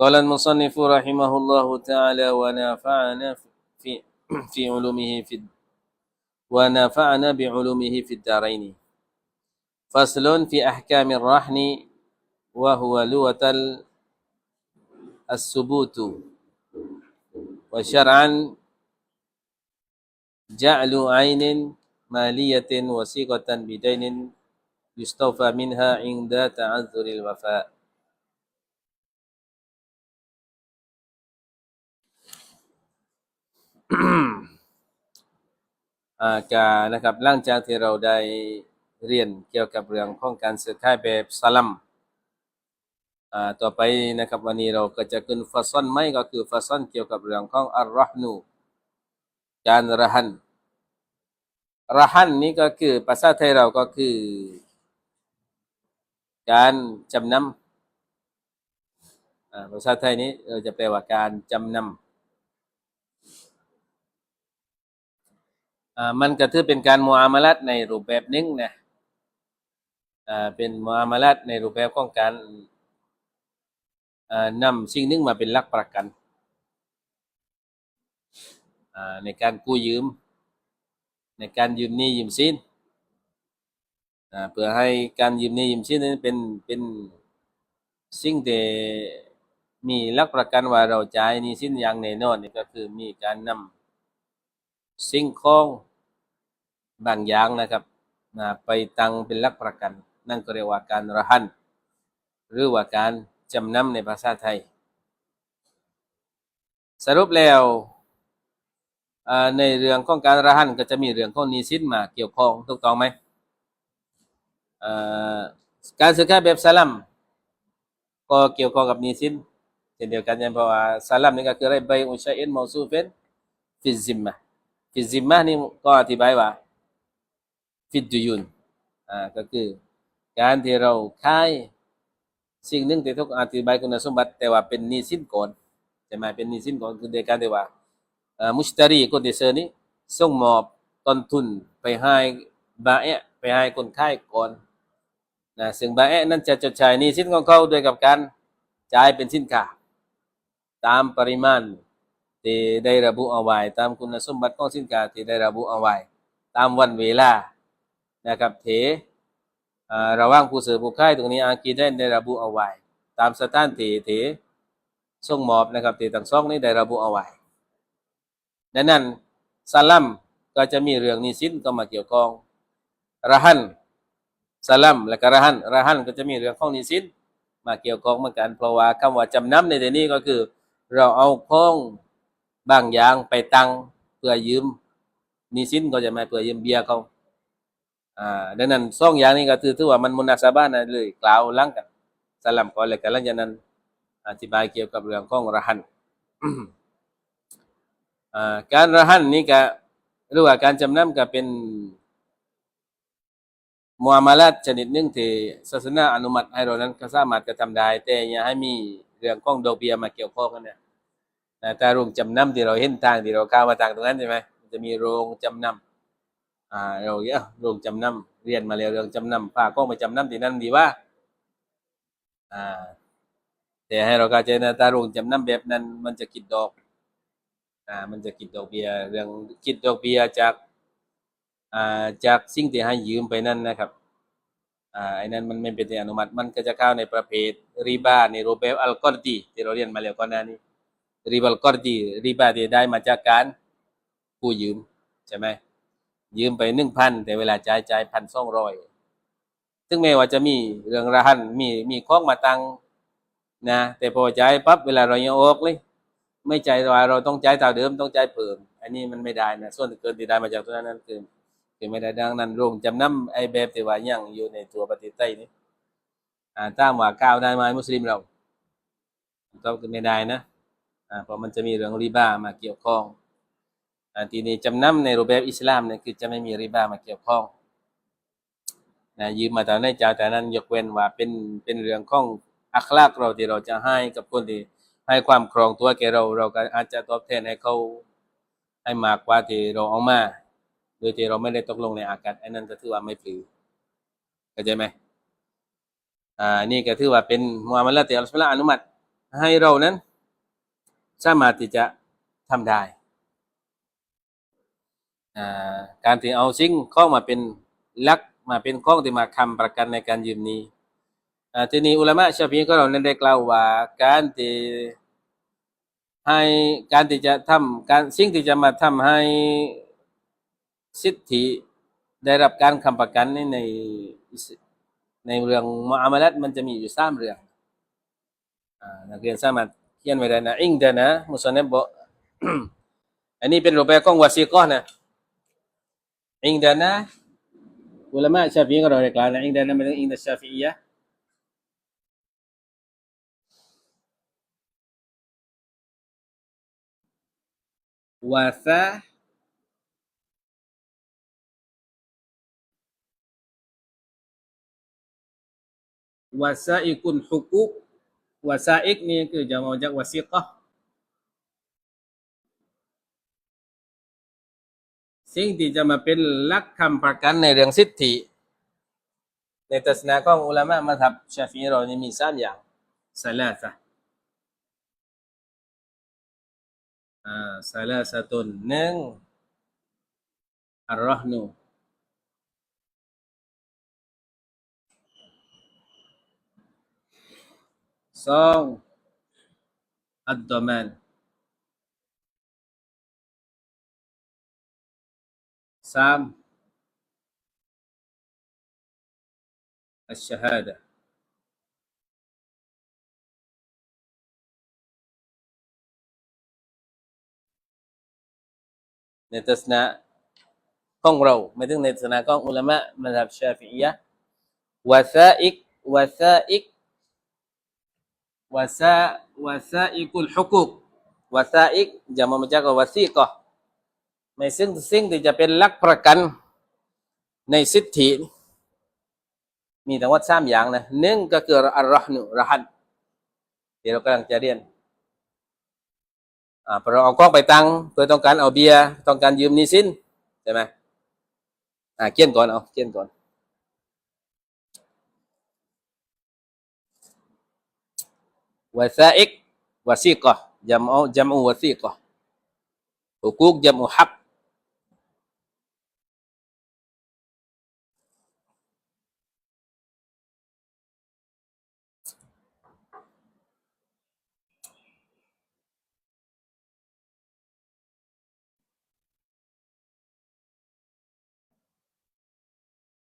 قال المصنف رحمه الله تعالى ونفعنا في في علومه في ونفعنا بعلومه في الدارين فصل في أحكام الرهن وهو لغة الثبوت. وشرعا جعل عين مالية وثيقة بدين يستوفى منها عند تعذر الوفاء. อากานะครับหลังจากที่เราได้เรียนเกี่ยวกับเรื่องของการซื้อขายแบบสลัมอ่าต่อไปนะครับ วันนี้เราก็จะขึ้นฟาซอนไม่ก็คือฟาซอนเกี่ยวกับเรื่องของอัลรอฮนูการระหันระหันนี้ก็คือภาษาไทยเราก็คือ การจำนำภาษาไทยนี้เราจะแปลว่าการจำนำ อ่า มันก็ถือเป็นการมูอามาลัดในรูปแบบหนึงนะเป็นมูอามาลัดในรูปแบบของการอ่านำสิ่งหนึงมาเป็นหลักประกันในการกู้ยืม ในการยืมหนี้ยืมสินเพื่อให้การยืมหนี้ยืมสินนั้นเป็นเป็นสิ่งที่มีหลักประกันว่าเราจ่ายหนี้สินอย่างแน่นอนนี่ก็คือมีการนำ สิ่งของบางอย่างนะครับนะไปตั้งเป็นหลักประกัน นั่นก็เรียกว่าการระหันหรือว่าการจำนำในภาษาไทย สรุปแล้วในเรื่องของการระหันก็จะมีเรื่องของนี้สินมาเกี่ยวข้องถูกต้องไหมการซื้อขาแบบสลัมก็เกี่ยวข้องกับนี้สินเช่นเดียวกันเพราะว่าสลัมนี่ก็คืออะไรใบอุชัยอินมอซูเฟนฟิซิมมะ ฟิซิมมะนี่ก็อธิบายว่า ฟิดยุนอ่าก็คือ การที่เราขายสิ่งหนึ่งที่ทุกอธิบายคุณสมบัติ แต่ว่าเป็นหนี้สินก่อนใช่ไหมเป็นหนี้สินก่อนคือในการที่ว่าอ่อมุชตารีคนที่เซอร์นี้ส่งมอบต้นทุนไปให้บาเอะไปให้คนขายก่อนนะซึ่งบาเอะนั้นจะจดจ่ายหนี้สินของเขาโดยกับการจ่ายเป็นสินค้าตามปริมาณ ที่ได้ระบุเอาไว้ตามคุณสมบัติของสินค้าที่ได้ระบุเอาไว้ตามวันเวลานะครับเถอ่าระว่างผู้ซื้อผู้ขายตรงนี้อากีได้ได้ระบุเอาไว้ตามสถานที่เถส่งมอบนะครับที่ทั้งสองนี้ได้ระบุเอาไว้ดังนั้นสลัมก็จะมีเรื่องนี้สินก็มาเกี่ยวข้องรหันสลัมและก็รหันรหันก็จะมีเรื่องของนี้สินมาเกี่ยวข้องเหมือนกันเพราะว่าคำว่าจำนำในที่นี้ก็คือ เราเอาข้อง บางอย่างไปตังเพื่อยืมหนี้สินก็จะมาเพื่อยืมเบียร์เขาอ่าดังนั้นสองอย่างนี้ก็ถือถือว่ามันมุนาซาบานะเลยกล่าวลังกันสลัมก่อนเลยกันหลังจากนั้น อธิบายเกี่ยวกับเรื่องของรหันการรหันนี่ก็หรือว่าการจำนำก็เป็นมุอามาลัดชนิดหนึ่งที่ศาสนาอนุมัติให้เรานั้นก็สามารถกระทำได้ แต่อย่าให้มีเรื่องของดอกเบี้ยมาเกี่ยวข้องกันเนี่ย นะแต่โรงจำนำที่เราเห็นทางที่เราเข้ามาทางตรงนั้นใช่ไหมจะมีโรงจำนำอ่าเราเยอะโรงจำนำเรียนมาแล้วเรื่องจำนำฝากกล้องไปจำนำที่นั่นดีว่าอ่าแต่ให้เราเข้าใจนะถ้าโรงจำนำแบบนั้น มันจะคิดดอกอ่ามันจะคิดดอกเบี้ยเรื่องคิดดอกเบี้ยจากอ่าจากสิ่งที่ให้ยืมไปนั่นนะครับอ่าไอ้นั้นมันไม่เป็นอนุมัติมันก็จะเข้าในประเภทริบาในรูปแบบอัลกอรดีที่เราเรียนมาแล้วก่อนหน้านี้ ริบัลกอรดีริบาที่ได้มาจากการกู้ยืมใช่ไหมยืมไปหนึ่งพันแต่เวลาจ่ายจ่ายพันสองร้อยซึ่งแม้ว่าจะมีเรื่องระหันมีมีข้องมาตังนะแต่พอจ่ายปั๊บเวลาเรายังออกเลยไม่ใจ่ายว่าเราต้องจ่ายเท่าเดิมต้องจ่ายเพิ่มอันนี้มันไม่ได้นะส่วนเกินที่ได้มาจากตัวนั้นนั่นคือคือไม่ได้ดังนั้นโรงจำนำไอ้แบบที่ว่ายังอยู่ในตัวประเทศไทยนี้อ่าตามว่าก้าวได้ไหมมุสลิมเราต้องไม่ได้นะ เพราะมันจะมีเรื่องริบามาเกี่ยวข้องอทีนี้จำนำในรูปแบบอิสลามเนี่ยคือจะไม่มีริบามาเกี่ยวข้องนะยืมมาแต่ในจ่าแต่นั้นยกเว้นว่าเป็นเป็นเรื่องของอัคลากเราที่เราจะให้กับคนที่ให้ความครองตัวแก่เราเราก็อาจจะตอบแทนให้เขาให้มากกว่าที่เราเอามา โดยที่เราไม่ได้ตกลงในอากาศอันนั้นก็ถือว่าไม่ปลือเข้าใจไหมอ่านี่ก็ถือว่าเป็นมุอามาละที่อัลลอฮฺสุบฮานะฮูวะตะอาลาอนุมัติให้เรานั้น สามารถที่จะทำได้การที่เอาสิ่งข้องมาเป็นลักมาเป็นข้องที่มาคำประกันในการยืมนี้ทีนี้อุลามะชาฟีก็เรานั้นได้กล่าวว่าการที่ให้การที่จะทำการสิ่งที่จะมาทำให้สิทธิได้รับการคำประกันในในในเรื่องมุอามาลัตมันจะมีอยู่สามเรื่องอนักเรียนสามารถ เขียนไว้ได้นะอิงเดนะมุสลิมบอกอันนี้เป็นรูปแบบของวาซีกอนะอิงเดนะอุลามะชาฟีก็เราได้กล่าวนะอิงเดนะไม่ต้องอิงเดชาฟียะห์วาซายว วาซาอิกนี่คือจะมาจากวาซิกะสิ่งที่จะมาเป็นหลักคำประกันในเรื่องสิทธิ ในทัศนะของอุลามะมาทับชาฟีเรานี่มีสามอย่างสลาสะอ่าสลาสะตุนหนึ่งอัลรอฮ์นู สองอัดดอมานสาม الشهادة ในทัศนะของเราไม่ถึงในทัศนะของอุลามะมัธยบชาฟิอียะห์วาซาอิกวาซาอิก วาซาวาซาอิกุลฮุกุกวาซาอิกจะมาจากวาซีกะห์ในซึ่งสิ่งที่จะเป็นหลักประกันในสิทธิ มีทั้งหมดสามอย่างนะหนึ่งก็คืออัลรอฮ์นุรหันที่เรากำลังจะเรียนอ่าพอเราเอากล้องไปตั้งเพื่อต้องการเอาเบียร์ต้องการยืมหนี้สินใช่ไหมอ่าเกี้ยนก่อนเอาเกี้ยนก่อนวาซาอิกวาซีกะจำเอาจำอูวาซีกะฮุกุกจำอูฮัก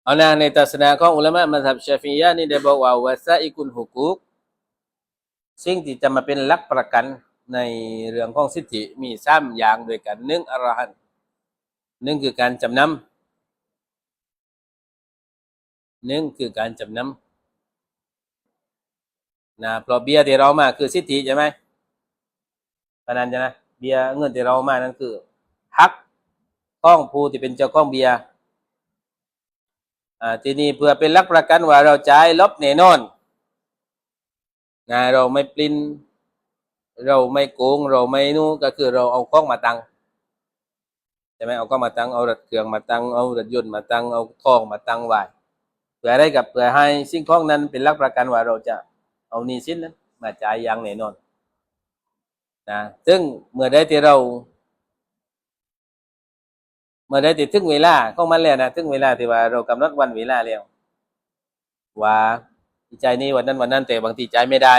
เอานะในทัศนะของอุลามะมัธยบชาฟียะห์นี่ได้บอกว่าวาซาอิกุลฮุกุก สิ่งที่จะมาเป็นหลักประกันในเรื่องของสิทธิมีสามอย่างด้วยกันหนึ่งอรอฮันหนึ่งคือการจำนำหนึ่งคือการจำนำนะเพราะเบียร์ที่เรามาคือสิทธิใช่ไหมพนันจะนะเบียร์เงินที่เรามานั่นคือฮักของผู้ที่เป็นเจ้าของเบียร์อ่าทีนี้เพื่อเป็นหลักประกันว่าเราจ่ายลบแน่นอน นะเราไม่ปลิ้น เราไม่โกง เราไม่นู่ก็คือเราเอาของมาตังใช่ไหมเอาของมาตังเอารถเครื่องมาตังเอารถยนต์มาตังเอาทองมาตังไว้เพื่ออะไรกับเพื่อให้สิ่งของนั้นเป็นหลักประกันว่าเราจะเอาหนี้สิ้นนั้นมาจ่ายอย่างแน่นอนนะซึ่งเมื่อใดที่เรา เมื่อใดที่ถึงเวลาของมันแล้วนะถึงเวลาที่ว่าเรากำหนดวันเวลาแล้วว่า ใจนี้วันนั้นวันนั้นแต่บางทีใจไม่ได้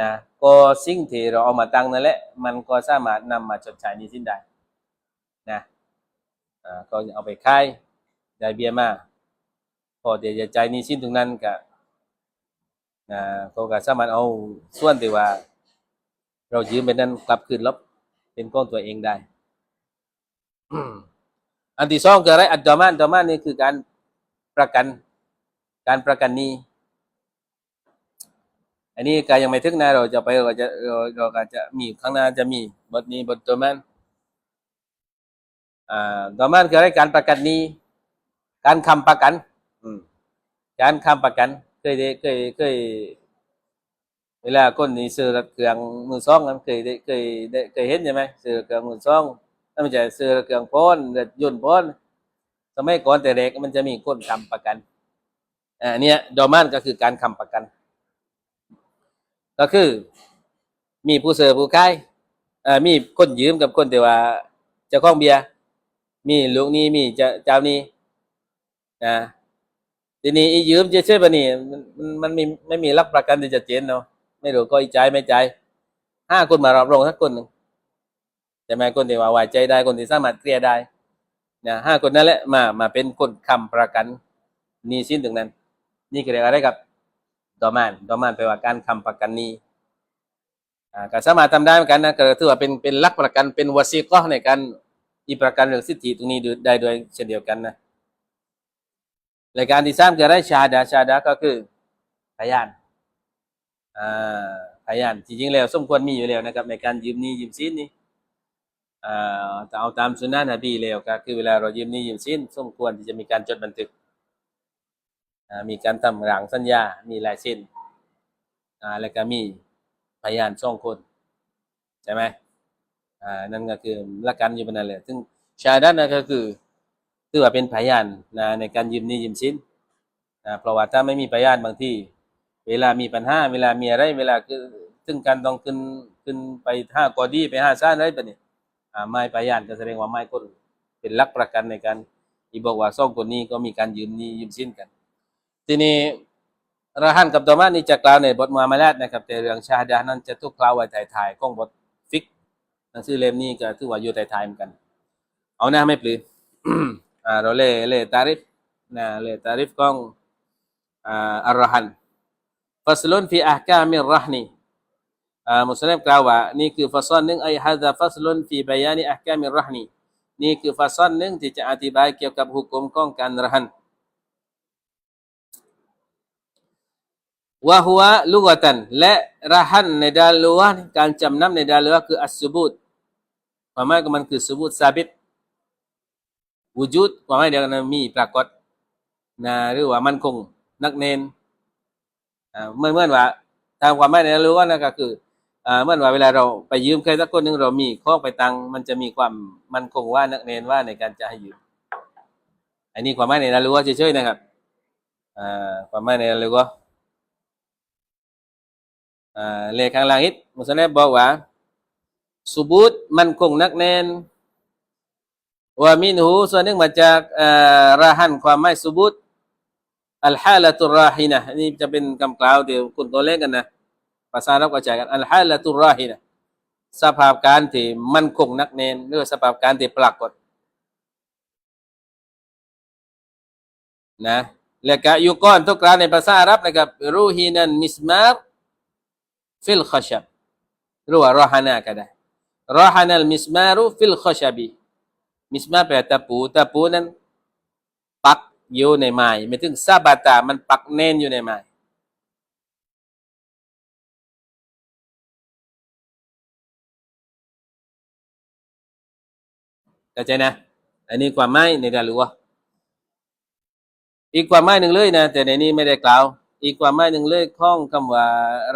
นะก็สิ่งที่เราเอามาตั้งนั่นแหละมันก็สามารถนำมาชดใช้นี้สิ้นได้นะอ่าก็เอาไปขายได้เบี้ยมาพอเดี๋ยวจะจ่ายหนี้สิ้นตรงนั้นก็นะก็ก็สามารถเอาส่วนที่ว่า เรายืมไปนั้นกลับคืนลบเป็นก้อนตัวเองได้อันที่สองคืออะไรอัดดอมานดอมานนี่คือการประกัน การประกันหนี้ อันนี้การยังไม่ถึงนะเราจะไปเราจะเราเราก็จะมีข้างหน้าจะมีบทนี้บทดอมานอ่าดอมานคืออะไรการประกันหนี้ การค้ำประกัน อืมการค้ำประกัน เคยได้เคยเคยเวลาคนนี่ซื้อรถเครื่องมือสองนั้นเคยได้เคยได้เคยเห็นใช่ไหมซื้อรถเครื่องมือสองถ้ามันจะซื้อเครื่องพ่นรถยนต์พ่นสมัยก่อนแต่เด็กมันจะมีคนทำประกัน อ่าเนี่ยดอมานก็คือการค้ำประกัน ก็คือมีผู้เสือผู้ขายเอ่อมีคนยืมกับคนที่ว่าเจ้าของเบียร์มีลูกนี้มีเจ้าเจ้านี้นะทีนี้อียืมจะเชื่อปะนี่มันมันมีไม่มีรับประกันที่จะเจนเนาะไม่รู้ก็อีใจไม่ใจห้าคนมารับรองสักคนหนึ่งใช่ไหมคนที่ว่าไว้ใจได้คนที่สามารถเคลียร์ได้นะห้าคนนั่นแหละมามาเป็นคนค้ำประกันนี้สินตรงนั้น นี่คือเรียกอะไรกับดอมานดอมานแปลว่าการค้ำประกันนี้อ่าก็สามารถทำได้เหมือนกันนะก็ถือว่าเป็นเป็นหลักประกันเป็นวสีก็ในการอีประกันเรื่องสิทธิตรงนี้ได้โดยเช่นเดียวกันนะรายการที่สามคืออะไรชาดาชาดาก็คือพยานอ่าพยานจริงๆแล้วสมควรมีอยู่แล้วนะครับ ในการยืมนี้ยืมสินนี่อ่าแต่เอาตามสุนนะนบีแล้วก็คือเวลาเรายืมนี้ยืมสินสมควรที่จะมีการจดบันทึก มีการทำหลังสัญญา มีลายเซ็นอ่าแล้วก็มีพยานสองคน ใช่ไหมนั่นก็คือหลักการยู่บนนั้นแหละซึ่งชาดันนะก็คือถือว่าเป็นพยานนะในการยืมนี้ยืมสินนะเพราะว่าถ้าไม่มีพยานบางที่ เวลามีปัญหา เวลามีอะไร เวลาคือซึ่งการต้องขึ้นขึ้นไปห้ากอดีไปห้าซ่านอะไรแบบนี้อ่าไม่พยานก็แสดงว่าไม่คนเป็นหลักประกันในการที่บอกว่าสองคนนี้ก็มีการยืมนี้ยืมสินกัน ทีนี้รหันกับดอมานี่จะกล่าวในบทมุฮัมมัดนะครับแต่เรื่องชาดานั้นจะถูกกล่าวไว้ท้ายๆของบทฟิกหนังสือเล่มนี้ก็ถือว่าอยู่ท้ายๆเหมือนกัน เอาหน้าไม่ปลืออ่าเราเล่เล่ตาริฟนะเล่ตาริฟของอ่าอัลรหันฟัสลุนฟีอัฮกามิรรหนีอ่ามุสลิมกล่าวว่านี่คือฟัสลหนึ่งไอฮะดะฟัสลุนฟีบายานิอัฮกามิรรหนีนี่คือฟัสลหนึ่งที่จะอธิบายเกี่ยวกับหุกมของการรหัน วะฮุวลุกตันและรหันในดาลัวการจำนำในดาลัวคืออัสบุตความหมายของมันคือซุบุตซาบิตวูจุดความหมายเดียวกันมีปรากฏนะหรือว่ามันคงนักเนนอ่าเมื่อเมื่อว่าตามความหมายในดาลัวนั่นก็คืออ่าเมื่อว่าเวลาเราไปยืมใครสักคนหนึ่งเรามีข้อไปตังมันจะมีความมันคงว่านักเนนว่าในการจะให้ยืมอันนี้ความหมายในดาลัวเฉยๆนะครับอ่าความหมายในดาลัว เลขข้างล่างอิดมุสลิมบอกว่าสุบุตมันคงนักแน่นว่ามินหูส่วนหนึ่งมาจากอ่าราหันความไม่สุบุตอัลฮาละตุราฮินะนี่จะเป็นคำกล่าวเดี๋ยวคุณตัวเลขกันนะภาษาเราก็ใจกันอัลฮาละตุราฮินะสภาพการที่มันคงนักแน่นหรือสภาพการที่ปรากฏนะแล้วก็ยู่ก่อนทุกครั้งในภาษาอาหรับนะครับรูฮีนันมิสมาร์ ฟิลขชับหรือว่ารหานาก็ได้รหานัลมิสมารุฟิลขชับีมิสมาแปลตะปูตะปูนั้นปักอยู่ในไม้ไม่ถึงซาบาตามันปักแน่นอยู่ในไม้เข้าใจนะ อันนี้ความไมาในดารุว่อีกความไมาหนึ่งเลยนะ แต่ในนี้ไม่ได้กล่าว อีกความหมายหนึ่งเลยของคำว่า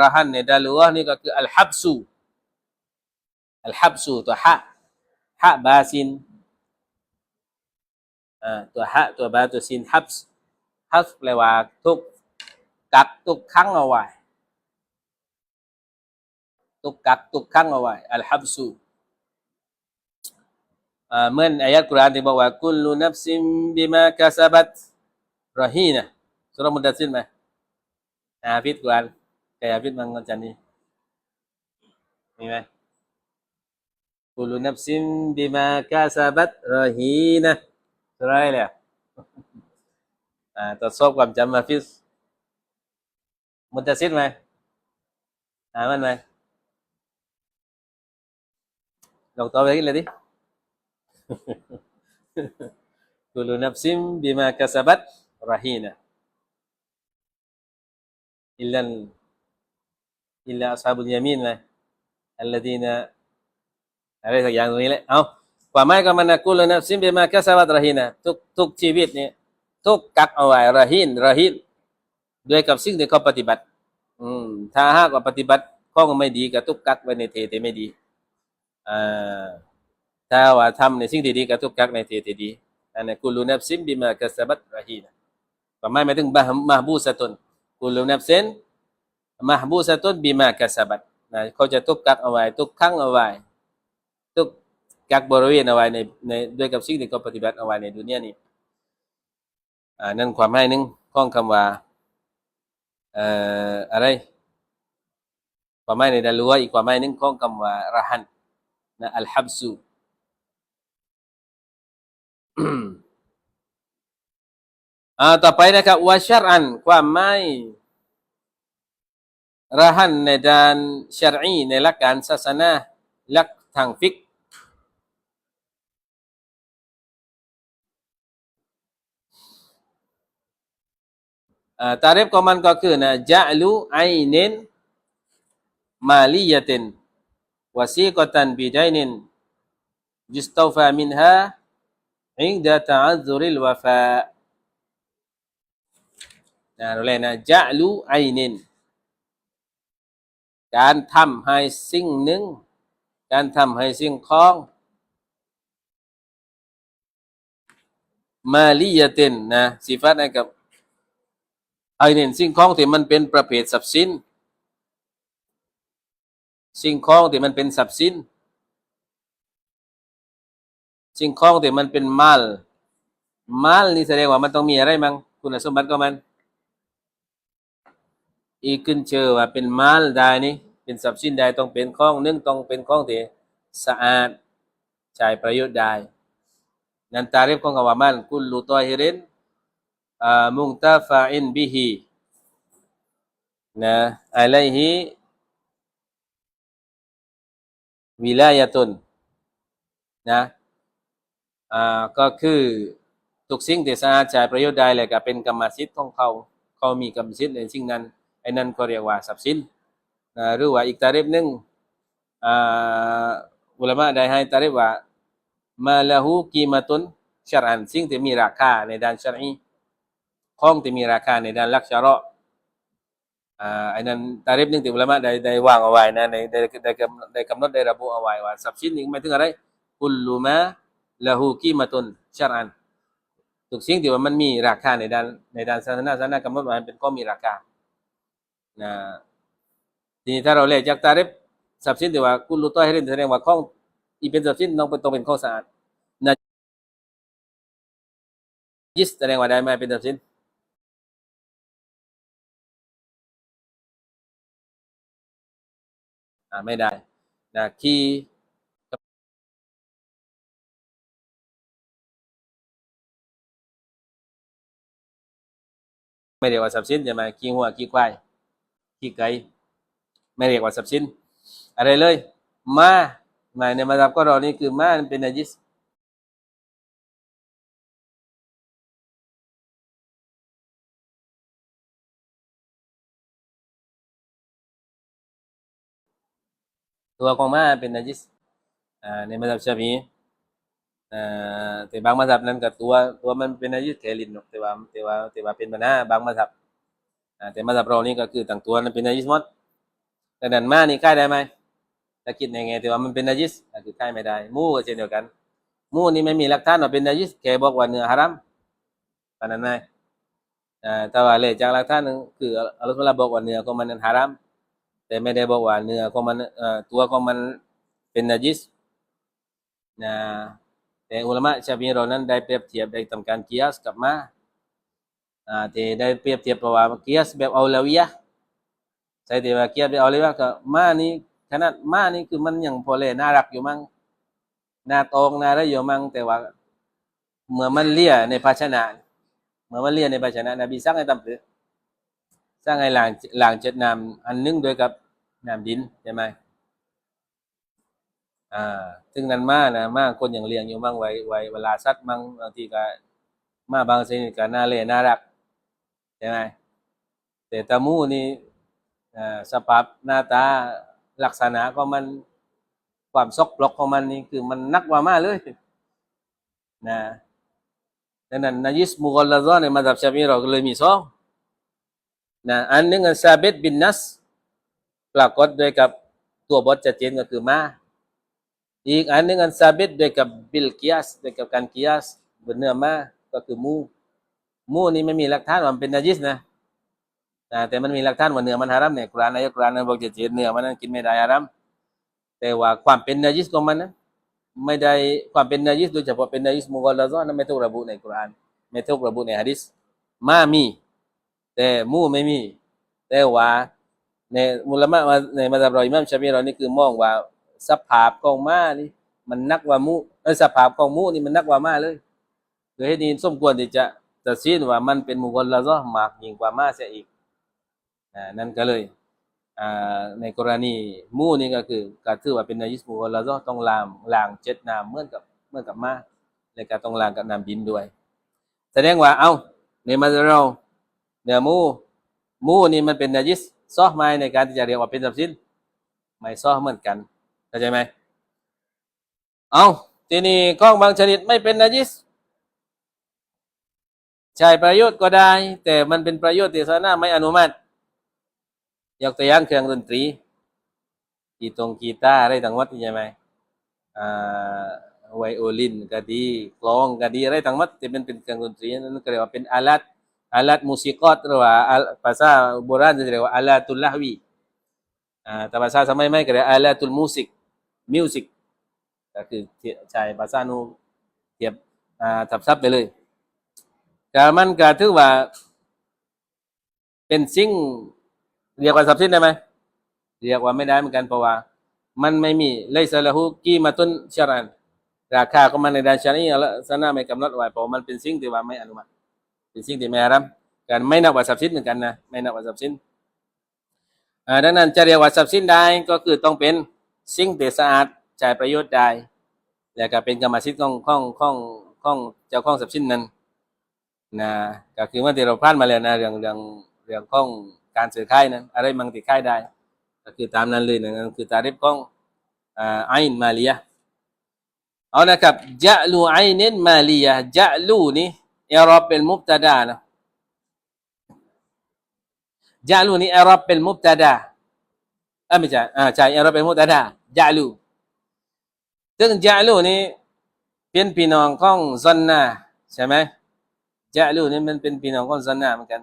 รหันในดาลัวะนี่ก็คืออัลฮับซูอัลฮับซูตัวฮะฮะบาซินอ่าตัวฮะตัวบาตัวซินฮับส์ฮับส์แปลว่าทุกกักทุกครั้งเอาไว้ทุกกักทุกครั้งเอาไว้อัลฮับซูเหมือนอายะกุรานที่บอกว่ากุลลุนัฟซิมบิมากาซาบัตรอฮีนะสุรมุดัสซินไหม นาพิษกวนกายพิษมังกรจันนีมีไหมกุลุนับซิมบิมากาซาบัตรอฮีนะอไรเลยอ่าตรวจสอบความจำมาพิสมุตซิดไหมหามันไหมลองตอบไปกันเลยดิกุลุนับซิมบิมากาซาบัตรอฮีนะ إلا أصحاب اليمين ไหม الذين อะไรสักอย่างตรงนี้แหละเอาความหมายก็มันนะกุลนะซิมเบมาแคสวัตรหินะทุกทุกชีวิตเนี่ยทุกกักเอาไว้รหินรหินด้วยกับสิ่งที่เขาปฏิบัติ อืมถ้าหากว่าปฏิบัติข้องไม่ดีก็ทุกกักไว้ในเทที่ไม่ดีอ่า ถ้าว่าทำในสิ่งที่ดีก็ทุกกักในที่ที่ดีอันนั้นกุลูนับซิมบิมากะสบัตรฮีนะ ความหมายหมายถึงบะมหบูสะตุน กุลูนับเซนมหบูสะตุนบีมากะสบัดนะเขาจะตุกกักเอาไว้ตุกขังเอาไว้ตุกกักบริเวณเอาไว้ในในด้วยกับสิ่งที่เขาปฏิบัติเอาไว้ในดุนยานี้อ่านั่นความใหมายหนึ่งข้องคำว่าเอ่ออะไรความหมายในดัลัวอีกความหมายนึงข้องคำว่ารหันนะอัลฮับซู่าต่อไปนะครับวาชรอันความไม่รหันในด้านชรีในหลักการศาสนาหลักทางฟิกอ่าตารีบคอมมันก็คือนะจะลูไอเนนมาลียตินวาซีกตันบิดายนินจิสตอฟามินฮาอิงดะตะอัซุริลวาฟา นะเราเรียกนะจะลูไอนิน การทำให้สิ่งหนึ่ง การทำให้สิ่งของมาลียตินนะสิฟัตนะกับไอนินสิ่งของที่มันเป็นประเภททรัพย์สินสิ่งของที่มันเป็นทรัพย์สินสิ่งของที่มันเป็นมาลมาลนี่แสดงว่ามันต้องมีอะไรมั้งคุณสมบัติของมัน อีกขึ้นเชื่อว่าเป็นมาลได้นี่เป็นทรัพย์สินใดต้องเป็นของนึ่งต้องเป็นของที่สะอาดใช้ประโยชน์ได้นันตาเรียบของคำว่ามันกุลลุตอฮิรินมุงตาฟาอินบิฮินะอะลัยฮิวิลายตุนนะอ่าก็คือทุกสิ่งที่สะอาดใช้ประโยชน์ได้เลยก็เป็นกรรมสิทธิ์ของเขา เขามีกรรมสิทธิ์ในสิ่งนั้น อ้นั่นก็เรียกว่าทรัพย์สินนะหรือว่าอีกตารียบหนึ่งอุลามะได้ให้ตารียบว่ามาละหูกีมาตุนชรันสิ่งที่มีราคาในด้านชรีของที่มีราคาในด้านลักษณะอ่าไอ้นั่นตารียบหนึ่งที่อุลามะได้ได้วางเอาไว้นะในได้ได้กำได้กำหนดได้ระบุเอาไว้ว่าทรัพย์สินนี้หมายถึงอะไรกุลลูมาละหูกีมาตุนชรันทุกสิ่งที่ว่ามันมีราคาในด้านในด้านศาสนาศาสนากำหนดไว้เป็นก็มีราคา นะทีนี้ถ้าเราเรียกจากตารบทรัพย์สินที่ว่ากุลูต้อยให้เรียนแสดงว่าข้องอีเป็นทรัพย์สินต้องเป็นต้องเป็นข้องสะอาดนะยิสแสดงว่าได้ไหมเป็นทรัพย์สินอ่าไม่ได้นะคีไม่เรียกว่าทรัพย์สินใช่ไหมขี้หัวขี้ควาย ขี้ไก่ไม่เรียกว่าทรัพย์สินอะไรเลย มาหมายในมาดับก็รอนี่คือมาเป็นนาจิสตัวของมาเป็นนาจิสในมาดับชาบีแต่บางมาดับนั้นกับตัวตัวมันเป็นนาจิสแคลินแต่ว่าแต่ว่าแต่ว่าเป็นปัญหาบางมาดับ แต่มาสับเรานี่ก็คือต่างตัวนั้นเป็นนาจิสมดแต่ดันมานี่ค่ายได้ไหมถ้าคิดยังไงแต่ว่ามันเป็นนาจิสก็คือค่ายไม่ได้ มูก็เช่นเดียวกัน มูนี่ไม่มีหลักฐานว่าเป็นนาจิสแค่บอกว่าเนื้อฮารัมปานนั้นไงอ่าแต่ว่าเลยจากหลักฐานหนึงคืออัลลอฮฺลาบอกว่าเนื้อของมันนั้นฮารัมแต่ไม่ได้บอกว่าเนื้อของมันเอ่อตัวของมันเป็นนาจิสนะแต่อุลามะชาฟีเรานั้นได้เปรียบเทียบได้ทำการเกียสกับมา ที่ได้เปรียบเทียบเพราะว่าเกียสแบบเอาลาวิยะใช่ที่ว่าเกียสแบบเอาลาวิยะก็มานี่ขนาดมานี่คือมันยังพอเลยน่ารักอยู่มั้งน่าตรงน่าได้อยู่มั้งแต่ว่าเมื่อมันเลี่ยในภาชนะเมื่อมันเลี่ยในภาชนะนบีสั่งให้ทำหรือสั่งให้หลางหลางเจ็ดน้ำอันนึงโดวยกับน้ำดินใช่ไหมอ่าซึ่งนั้นมานะมาคนอย่างเลี้ยงอยู่มั่งไว้ไว้เวลาสัตว์มั่งบางทีก็มาบางชนิดก็น่าเล่นน่ารัก ใช่ไหมแต่ตามูนี่สภาพหน้าตาลักษณะของมันความซกปลอกของมันนี่คือมันนักว่ามากเลยนะดังนั้นนายิสมุกลลาซอนในมาดับชาฟีเราก็เลยมีสองนะอันหนึงอันซาเบตบินนัสปรากฏด้วยกับตัวบทชัดเจนก็คือมาอีกอันหนึงอันซาเบตด้วยกับบิลกิยาสด้วยกับการกิยาสบนเนื้อมาก็คือมู มูนี่ไม่มีหลักฐานว่ามันเป็นนาจิสนะแต่มันมีหลักฐานว่าเนื้อมันฮารัมเนี่ยกุรอานในกุรานนั้นบอกจะเจดเนื้อมันนั้นกินไม่ได้ฮารัมแต่ว่าความเป็นนาจิสของมันนั้นไม่ได้ความเป็นนาจิสโดยเฉพาะเป็นนาจิสมุกอลลาซอนนั้นไม่ถูกระบุในกุรานไม่ถูกระบุในฮะดิษมามี แต่มูไม่มี แต่ว่าในมุลามะในมัสยิดเรอิหม่ามชาฟีเรานี่คือมองว่าสภาพของม้านี่มันนักว่ามูเออสภาพของมูนี่มันนักว่าม้าเลยโดยเหตุนี้สมควรที่จะ ตัดสินว่ามันเป็นมุกลลาซอมากยิ่งกว่าม้าเสียอีกอ่านั่นก็เลยอ่าในกรณีมูนี่ก็คือการถือว่าเป็นนายิสมุกลลาซอต้องลางล้างเจ็ดน้ำเหมือนกับเหมือนกับม้าและก็ต้องลางกับน้ำดินด้วย แสดงว่าเอ้าในมัสยิดเราเนื้อมูหมูนี่มันเป็นนาจิสซอไหมในการที่จะเรียกว่าเป็นทรัพย์สินไม่ซอเหมือนกันเข้าใจไหมเอาทีนี้ของบางชนิดไม่เป็นนาจิส ใช้ประโยชน์ก็ได้ แต่มันเป็นประโยชน์ที่ศาสนาไม่อนุมัติ ยกตัวอย่างเครื่องดนตรีกีตงกีตาร์อะไรต่างวัดใช่ไหมอ่าไวโอลินก็ดีกลองก็ดีอะไรทั้งหมดที่มันเป็นเครื่องดนตรีนั้นเรียกว่าเป็นอาลัดอาลัดมุสิกอตหรือว่าภาษาโบราณจะเรียกว่าอาลัตุลลาฮวีอ่าแต่ภาษาสมัยใหม่ก็เรียกอาลัตุลมูสิกมิวสิกก็คือใช้ภาษาโนเทียบอ่าทับซับไปเลย แต่มันก็ถือว่า เป็นสิ่งเรียกว่าทรัพย์สินได้ไหมเรียกว่าไม่ได้เหมือนกันเพราะว่า มันไม่มีเลยสละหูกีมาตุนชารันราคาของมันในด้านชารีอะห์ละสนาไม่กำหนดไว้เพราะมันเป็นสิ่งที่ว่าไม่อนุมัติเป็นสิ่งที่ไม่รัมกันไม่นับว่าทรัพย์สินเหมือนกันนะไม่นับว่าทรัพย์สินดังนั้นจะเรียกว่าทรัพย์สินได้ก็คือต้องเป็นสิ่งที่สะอาดจ่ายประโยชน์ได้แล้วก็เป็นกรรมสิทธิ์ของของของของเจ้าของทรัพย์สินนั้น นะก็คือเมื่อที่เราผ่านมาแล้วนะเรื่องเรื่องเรื่องของการซื้อขายนั้นอะไรบางที่ขายได้ ก็คือตามนั้นเลยนะนั่นคือตาริฟของอ่าไอนมาเลียเอานะครับจะลูไอเน้นมาเลียะจะลูนี่เอรอบเป็นมุบตาดานะจะลูนี่เอรอบเป็นมุบตาดาอ่าไม่ใช่อ่าใช่เอรอบเป็นมุบตาดาจะลูซึ่งจะลูนี่เป็นพี่น้องของซันนาใช่ไหม จะลูนี่มันเป็นพี่น้องของซันนาเหมือนกัน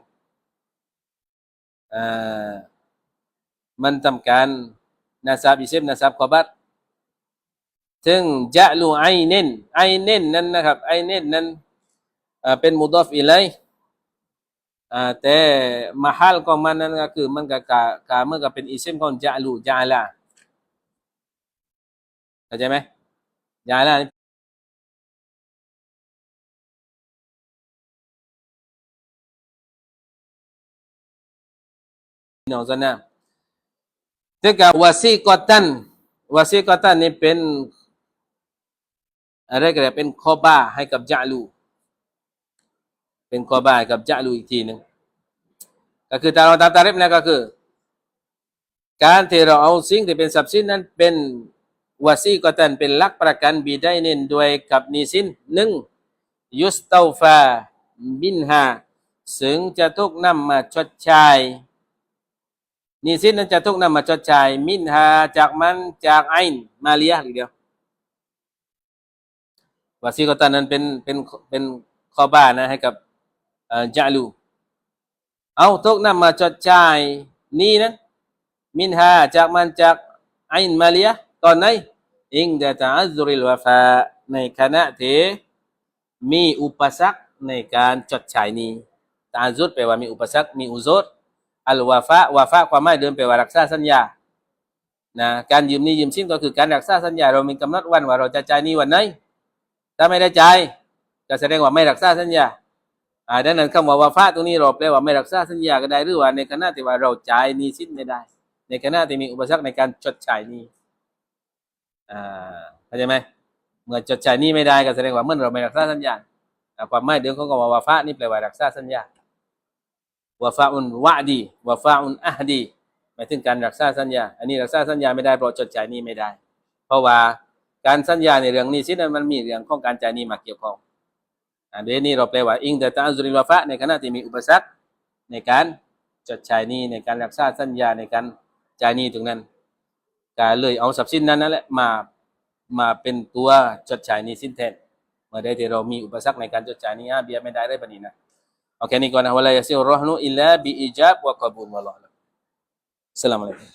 มันทำการนาซับอิเซมนาซับขบัตซึ่งจะลูไอเน้นไอเน้นนั้นนะครับไอเน้นนั้นเป็นมุดอฟอิเลยแต่มหัลของมันนั้นก็คือมันก็กะกะมันก็เป็นอิสมของจะลูจาลาเข้าใจไหมจาลา นี่น้องซะนะแต่กับวาซีกอตันวาซีกอตันนี่เป็นอะไรก็ได้เป็นข้อบ้าให้กับจาลู เป็นข้อบ้าให้กับจาลูอีกทีหนึ่งก็คือตามเราตามตาเร็บนะก็คือ การที่เราเอาสิ่งที่เป็นทรัพย์สินนั้นเป็นวาซีก็ตันเป็นหลักประกันบีได้เน้นด้วยกับนิสินหนึ่งยุสตาฟาบินฮาซึ่งจะทุกนำมาชดใช้ นิสินนั้นจะทุกนำมาชดใช้มินฮาจากมันจากไอนมาเลียหรือเดียววาซีกตันนั้นเป็นเป็นเป็นข้อบ้านะให้กับจาลูเอาทุกนำมาจดจ่ายนี้นั้นมินฮาจากมันจากไอนมาเลียตอนไหนอิงเดตาอัซริลวาฟาในขณะที่มีอุปสรรคในการจดจ่ายนี้ตาจุดแปลว่ามีอุปสรรคมีอุซด อัลวาฟาวาฟาความหมายเดิมแปลว่ารักษาสัญญานะการยืมนี้ยืมสินก็คือการรักษาสัญญา เรามีกำหนดวันว่าเราจะจ่ายนี้วันไหนถ้าไม่ได้ใจายก็แสดงว่าไม่รักษาสัญญาอ่าดังนั้นคำว่าวาฟาตรงนี้เราแปลว่าไม่รักษาสัญญาก็ได้หรือว่าในขณะที่ว่าเราจ่ายหนี้สิ้นไม่ได้ ในขณะที่มีอุปสรรคในการชดใช้หนี้อ่าเข้าใจไหมเมื่อชดใช้หนี้ไม่ได้ก็แสดงว่าเมื่อเราไม่รักษาสัญญาความหมายเดิมของคำว่าวาฟานี่แปลว่ารักษาสัญญา วาฟาอุนวะดีวาฟาอุนอะดีหมายถึงการรักษาสัญญา อันนี้รักษาสัญญาไม่ได้เพราะชดใช้หนี้ไม่ได้ เพราะว่าการสัญญาในเรื่องนี้สินั้นมันมีเรื่องของการจ่ายนี้มาเกี่ยวข้องอันนี้เราแปลว่าอิงเดตาซุริลวาฟะในขณะที่มีอุปสรรคในการจดจ่ายนี้ในการรักษาสัญญาในการจ่ายนี้ตรงนั้นก็เลยเอาทรัพย์สินนั้นนั่นแหละมามาเป็นตัวจดจ่ายนี้สินแทนเมื่อใดที่เรามีอุปสรรคในการจดจ่ายนี้เบียไม่ได้ได้ปะนี้นะ Maka ni kawan wala yasirur rahnu illa bi ijab wa qabul wallahu. Assalamualaikum.